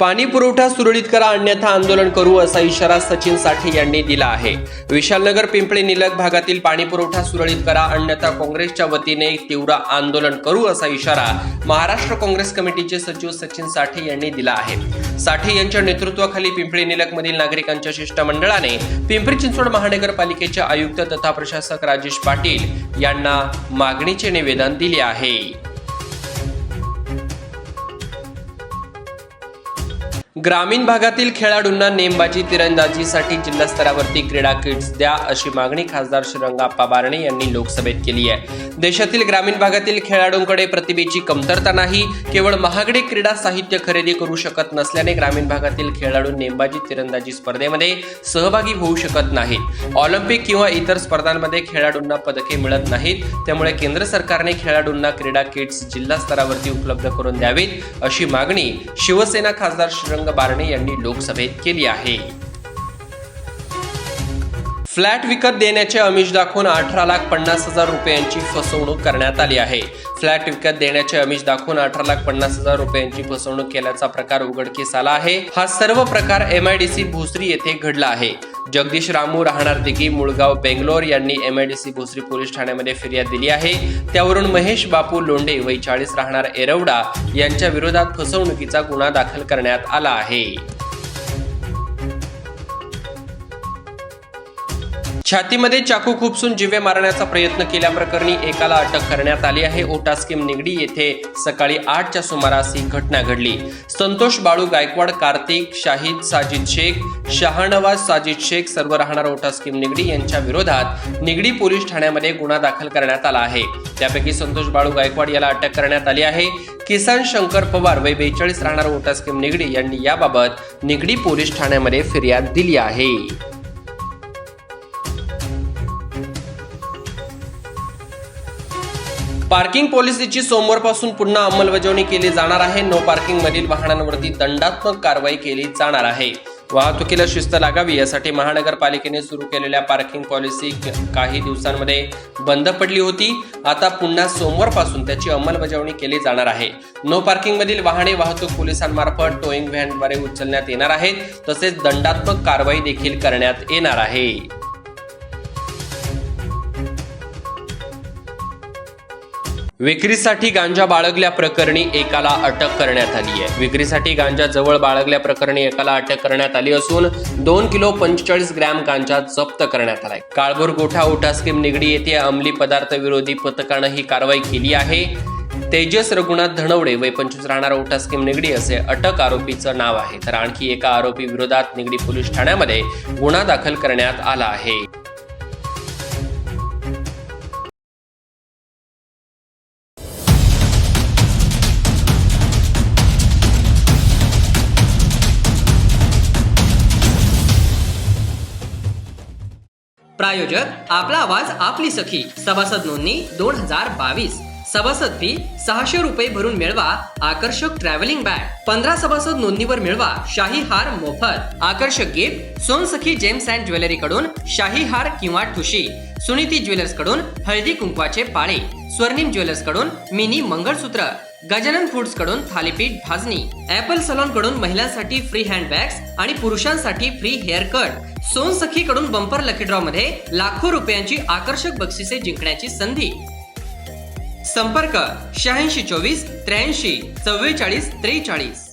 पाणी पुरवठा सुरळीत करा अन्यथा आंदोलन करू असा इशारा सचिन साठे यांनी दिला आहे. विशालनगर पिंपळे निलग भागातील पाणी पुरवठा सुरळीत करा अन्यथा काँग्रेसच्या वतीने तीव्र आंदोलन करू असा इशारा महाराष्ट्र काँग्रेस कमिटीचे सचिव सचिन साठे यांनी दिला आहे. साठे यांच्या नेतृत्वाखाली पिंपळे निलगमधील नागरिकांच्या शिष्टमंडळाने पिंपरी चिंचवड महानगरपालिकेचे आयुक्त तथा प्रशासक राजेश पाटील यांना मागणीचे निवेदन दिले आहे. ग्रामीण भागातील खेळाडूंना नेमबाजी तिरंदाजीसाठी जिल्हास्तरावरती क्रीडा किट्स द्या अशी मागणी खासदार श्रीरंगाप्पा बारणे यांनी लोकसभेत केली आहे. देशातील ग्रामीण भागातील खेळाडूंकडे प्रतिभेची कमतरता नाही केवळ महागडे क्रीडा साहित्य खरेदी करू शकत नसल्याने ग्रामीण भागातील खेळाडू नेमबाजी तिरंदाजी स्पर्धेमध्ये सहभागी होऊ शकत नाहीत. ऑलिम्पिक किंवा इतर स्पर्धांमध्ये खेळाडूंना पदके मिळत नाहीत त्यामुळे केंद्र सरकारने खेळाडूंना क्रीडा किट्स जिल्हा स्तरावरती उपलब्ध करून द्यावीत अशी मागणी शिवसेना खासदार श्रीरंग बारणे यांनी लोकसभेत केली आहे. फ्लॅट विकत देण्याचे अमिष दाखवून अठरा लाख पन्नास हजार रुपयांची फसवणूक करण्यात आली आहे. फ्लॅट विकत देण्याचे आमिष दाखवून अठरा लाख पन्नास हजार रुपयांची फसवणूक केल्याचा प्रकार उघडकीस आला आहे. हा सर्व प्रकार एमआयडीसी भोसरी येथे घडला आहे. जगदीश रामू राहणार दिघी मुळगाव बेंगलोर यांनी M I D C Bhosari police ठाण्यामध्ये फिर्याद दिली आहे. त्यावरून महेश बापू लोंढे वय चाळीस राहणार एरवडा यांच्या विरोधात फसवणुकीचा गुन्हा दाखल करण्यात आला आहे. छातीमध्ये चाकू खुपसून जिवे मारण्याचा प्रयत्न केल्याप्रकरणी एकाला अटक करण्यात आली आहे. ओटास्कीम निगडी येथे सकाळी आठच्या सुमारास ही घटना घडली. संतोष बाळू गायकवाड कार्तिक शाहिद साजिद शेख शहानवाज साजिद शेख सर्व राहणार ओटास्कीम निगडी यांच्या विरोधात निगडी पोलीस ठाण्यामध्ये गुन्हा दाखल करण्यात आला आहे. त्यापैकी संतोष बाळू गायकवाड याला अटक करण्यात आली आहे. किसान शंकर पवार वय बेचाळीस राहणार ओटास्कीम निगडी यांनी याबाबत निगडी पोलीस ठाण्यामध्ये फिर्याद दिली आहे. पार्किंग पॉलिसीची सोमवारपासून पुन्हा अंमलबजावणी केली जाणार आहे. नो पार्किंग मधील वाहनांवरती दंडात्मक कारवाई केली जाणार आहे. वाहतुकीला शिस्त लागावी यासाठी महानगरपालिकेने सुरू केलेल्या पार्किंग पॉलिसी काही दिवसांमध्ये बंद पडली होती. आता पुन्हा सोमवारपासून त्याची अंमलबजावणी केली जाणार आहे. नो पार्किंग मधील वाहने वाहतूक पोलिसांमार्फत टोईंग व्हॅनद्वारे उचलण्यात येणार आहेत. तसेच दंडात्मक कारवाई देखील करण्यात येणार आहे. विक्रीसाठी गांजा बाळगल्या प्रकरणी एकाला अटक करण्यात आली आहे. विक्रीसाठी गांजा जवळ बाळगल्या प्रकरणी एकाला अटक करण्यात आली असून दोन किलो पंचेचाळीस ग्रॅम गांजा जप्त करण्यात आलाय. काळभोर गोठा ओठा स्कीम निगडी येथे अंमली पदार्थ विरोधी पथकानं ही कारवाई केली आहे. तेजस रघुनाथ धनवडे वय पंचवीस राहणारा ओठा स्कीम निगडी असे अटक आरोपीचं नाव आहे. तर आणखी एका आरोपी विरोधात निगडी पोलीस ठाण्यामध्ये गुन्हा दाखल करण्यात आला आहे. प्रायोजक आपला आवाज आपली सखी सभासद नोंदणी दोन हजार बावीस. सभासद फी सहाशे रुपये भरून मिळवा आकर्षक ट्रॅव्हलिंग बॅग पंधरा सभासद नोंदणीवर मिळवा शाही हार मोफत. आकर्षक gift Sonsakhi gems and jewellery कडून शाही हार किंवा ठुशी. सुनीती ज्वेलर्सकडून हळदी कुंकवाचे पाळे. स्वर्णिम ज्वेलर्सकडून मिनी मंगळसूत्र. गजानन फूड्सकडून थालीपीठ भाजणी. ऍपल सलॉनकडून महिलांसाठी फ्री हँड बॅग्स आणि पुरुषांसाठी फ्री हेअर कट सोन सखी कडून बंपर लकी ड्रॉ मध्ये लाखो रुपयांची आकर्षक बक्षिसे जिंकण्याची संधी. संपर्क शहाऐंशी चोवीस त्र्याऐंशी चव्वेचाळीस त्रेचाळीस.